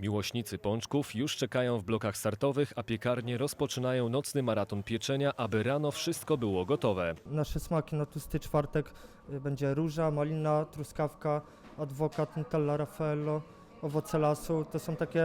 Miłośnicy pączków już czekają w blokach startowych, a piekarnie rozpoczynają nocny maraton pieczenia, aby rano wszystko było gotowe. Nasze smaki na tłusty czwartek y, będzie róża, malina, truskawka, adwokat, Nutella Raffaello, owoce lasu. To są takie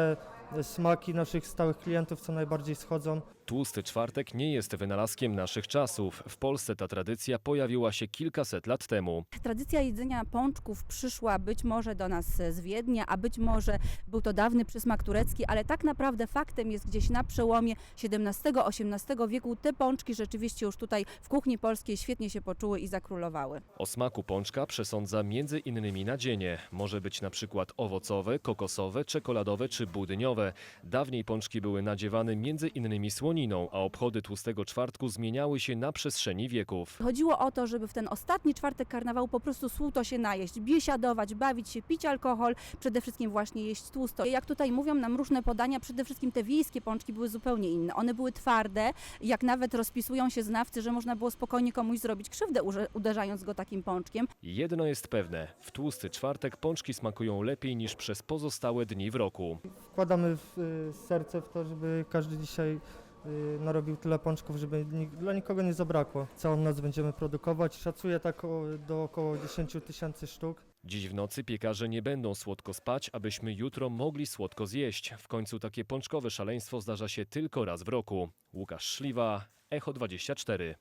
smaki naszych stałych klientów, co najbardziej schodzą. Tłusty czwartek nie jest wynalazkiem naszych czasów. W Polsce ta tradycja pojawiła się kilkaset lat temu. Tradycja jedzenia pączków przyszła być może do nas z Wiednia, a być może był to dawny przysmak turecki, ale tak naprawdę faktem jest gdzieś na przełomie XVII-XVIII wieku te pączki rzeczywiście już tutaj w kuchni polskiej świetnie się poczuły i zakrólowały. O smaku pączka przesądza między innymi nadzienie. Może być na przykład owocowe, kokosowe, czekoladowe czy budyniowe. Dawniej pączki były nadziewane między innymi słoniną, a obchody tłustego czwartku zmieniały się na przestrzeni wieków. Chodziło o to, żeby w ten ostatni czwartek karnawału po prostu słuto się najeść, biesiadować, bawić się, pić alkohol, przede wszystkim właśnie jeść tłusto. Jak tutaj mówią nam różne podania, przede wszystkim te wiejskie pączki były zupełnie inne. One były twarde, jak nawet rozpisują się znawcy, że można było spokojnie komuś zrobić krzywdę uderzając go takim pączkiem. Jedno jest pewne, w tłusty czwartek pączki smakują lepiej niż przez pozostałe dni w roku. Wkładamy w, y, serce w to, żeby każdy dzisiaj y, narobił tyle pączków, żeby dla nikogo nie zabrakło. Całą noc będziemy produkować. Szacuję tak do około 10 tysięcy sztuk. Dziś w nocy piekarze nie będą słodko spać, abyśmy jutro mogli słodko zjeść. W końcu takie pączkowe szaleństwo zdarza się tylko raz w roku. Łukasz Szliwa, Echo 24.